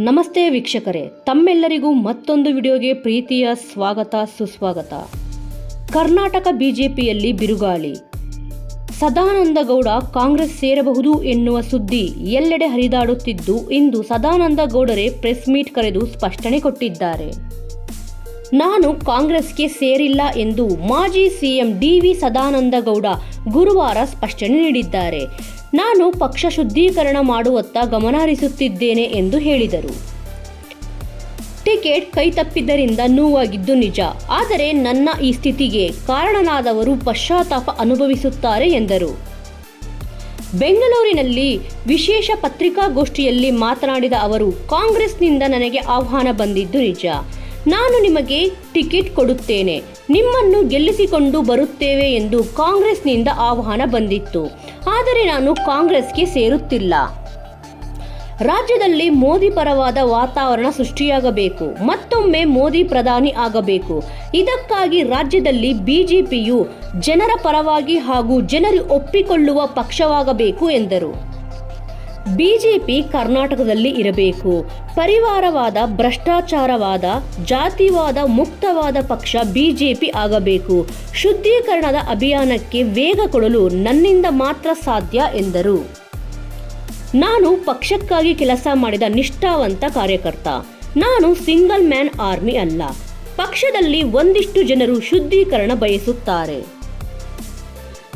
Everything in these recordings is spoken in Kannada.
ನಮಸ್ತೆ ವೀಕ್ಷಕರೇ, ತಮ್ಮೆಲ್ಲರಿಗೂ ಮತ್ತೊಂದು ವಿಡಿಯೋಗೆ ಪ್ರೀತಿಯ ಸ್ವಾಗತ, ಸುಸ್ವಾಗತ. ಕರ್ನಾಟಕ ಬಿಜೆಪಿಯಲ್ಲಿ ಬಿರುಗಾಳಿ. ಸದಾನಂದ ಗೌಡ ಕಾಂಗ್ರೆಸ್ ಸೇರಬಹುದು ಎನ್ನುವ ಸುದ್ದಿ ಎಲ್ಲೆಡೆ ಹರಿದಾಡುತ್ತಿದ್ದು, ಇಂದು ಸದಾನಂದ ಗೌಡರೇ ಪ್ರೆಸ್ ಮೀಟ್ ಕರೆದು ಸ್ಪಷ್ಟನೆ ಕೊಟ್ಟಿದ್ದಾರೆ. ನಾನು ಕಾಂಗ್ರೆಸ್ಗೆ ಸೇರಿಲ್ಲ ಎಂದು ಮಾಜಿ ಸಿಎಂ ಡಿವಿ ಸದಾನಂದ ಗೌಡ ಗುರುವಾರ ಸ್ಪಷ್ಟನೆ ನೀಡಿದ್ದಾರೆ. ನಾನು ಪಕ್ಷ ಶುದ್ಧೀಕರಣ ಮಾಡುವತ್ತ ಗಮನಹರಿಸುತ್ತಿದ್ದೇನೆ ಎಂದು ಹೇಳಿದರು. ಟಿಕೆಟ್ ಕೈತಪ್ಪಿದ್ದರಿಂದ ನೋವಾಗಿದ್ದು ನಿಜ. ಆದರೆ ನನ್ನ ಈ ಸ್ಥಿತಿಗೆ ಕಾರಣನಾದವರು ಪಶ್ಚಾತ್ತಾಪ ಅನುಭವಿಸುತ್ತಾರೆ ಎಂದರು. ಬೆಂಗಳೂರಿನಲ್ಲಿ ವಿಶೇಷ ಪತ್ರಿಕಾಗೋಷ್ಠಿಯಲ್ಲಿ ಮಾತನಾಡಿದ ಅವರು, ಕಾಂಗ್ರೆಸ್ನಿಂದ ನನಗೆ ಆಹ್ವಾನ ಬಂದಿದ್ದು ನಿಜ. ನಾನು ನಿಮಗೆ ಟಿಕೆಟ್ ಕೊಡುತ್ತೇನೆ. ನಿಮ್ಮನ್ನು ಗೆಲ್ಲಿಸಿಕೊಂಡು ಬರುತ್ತೇವೆ ಎಂದು ಕಾಂಗ್ರೆಸ್ನಿಂದ ಆಹ್ವಾನ ಬಂದಿತ್ತು. ಆದರೆ ನಾನು ಕಾಂಗ್ರೆಸ್ಗೆ ಸೇರುತ್ತಿಲ್ಲ. ರಾಜ್ಯದಲ್ಲಿ ಮೋದಿ ಪರವಾದ ವಾತಾವರಣ ಸೃಷ್ಟಿಯಾಗಬೇಕು. ಮತ್ತೊಮ್ಮೆ ಮೋದಿ ಪ್ರಧಾನಿ ಆಗಬೇಕು. ಇದಕ್ಕಾಗಿ ರಾಜ್ಯದಲ್ಲಿ ಬಿಜೆಪಿಯು ಜನರ ಪರವಾಗಿ ಹಾಗೂ ಜನರು ಒಪ್ಪಿಕೊಳ್ಳುವ ಪಕ್ಷವಾಗಬೇಕು ಎಂದರು. ಬಿಜೆಪಿ ಕರ್ನಾಟಕದಲ್ಲಿ ಇರಬೇಕು. ಪರಿವಾರವಾದ, ಭ್ರಷ್ಟಾಚಾರವಾದ, ಜಾತಿವಾದ, ಮುಕ್ತವಾದ ಪಕ್ಷ ಬಿಜೆಪಿ ಆಗಬೇಕು. ಶುದ್ಧೀಕರಣದ ಅಭಿಯಾನಕ್ಕೆ ವೇಗ ಕೊಡಲು ನನ್ನಿಂದ ಮಾತ್ರ ಸಾಧ್ಯ ಎಂದರು. ನಾನು ಪಕ್ಷಕ್ಕಾಗಿ ಕೆಲಸ ಮಾಡಿದ ನಿಷ್ಠಾವಂತ ಕಾರ್ಯಕರ್ತ. ನಾನು ಸಿಂಗಲ್ ಮ್ಯಾನ್ ಆರ್ಮಿ ಅಲ್ಲ. ಪಕ್ಷದಲ್ಲಿ ಒಂದಿಷ್ಟು ಜನರು ಶುದ್ಧೀಕರಣ ಬಯಸುತ್ತಾರೆ.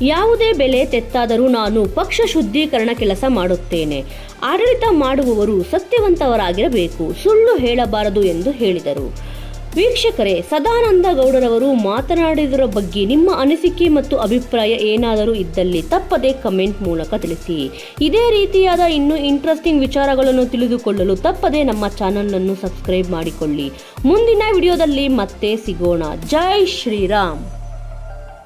ಯಾವುದೇ ಬೆಲೆ ತೆತ್ತಾದರೂ ನಾನು ಪಕ್ಷ ಶುದ್ಧೀಕರಣ ಕೆಲಸ ಮಾಡುತ್ತೇನೆ. ಆಡಳಿತ ಮಾಡುವವರು ಸತ್ಯವಂತವರಾಗಿರಬೇಕು. ಸುಳ್ಳು ಹೇಳಬಾರದು ಎಂದು ಹೇಳಿದರು. ವೀಕ್ಷಕರೇ, ಸದಾನಂದ ಗೌಡರವರು ಮಾತನಾಡಿದರ ಬಗ್ಗೆ ನಿಮ್ಮ ಅನಿಸಿಕೆ ಮತ್ತು ಅಭಿಪ್ರಾಯ ಏನಾದರೂ ಇದ್ದಲ್ಲಿ ತಪ್ಪದೆ ಕಮೆಂಟ್ ಮೂಲಕ ತಿಳಿಸಿ. ಇದೇ ರೀತಿಯಾದ ಇನ್ನೂ ಇಂಟ್ರೆಸ್ಟಿಂಗ್ ವಿಚಾರಗಳನ್ನು ತಿಳಿದುಕೊಳ್ಳಲು ತಪ್ಪದೆ ನಮ್ಮ ಚಾನಲನ್ನು ಸಬ್ಸ್ಕ್ರೈಬ್ ಮಾಡಿಕೊಳ್ಳಿ. ಮುಂದಿನ ವಿಡಿಯೋದಲ್ಲಿ ಮತ್ತೆ ಸಿಗೋಣ. ಜೈ ಶ್ರೀರಾಮ್!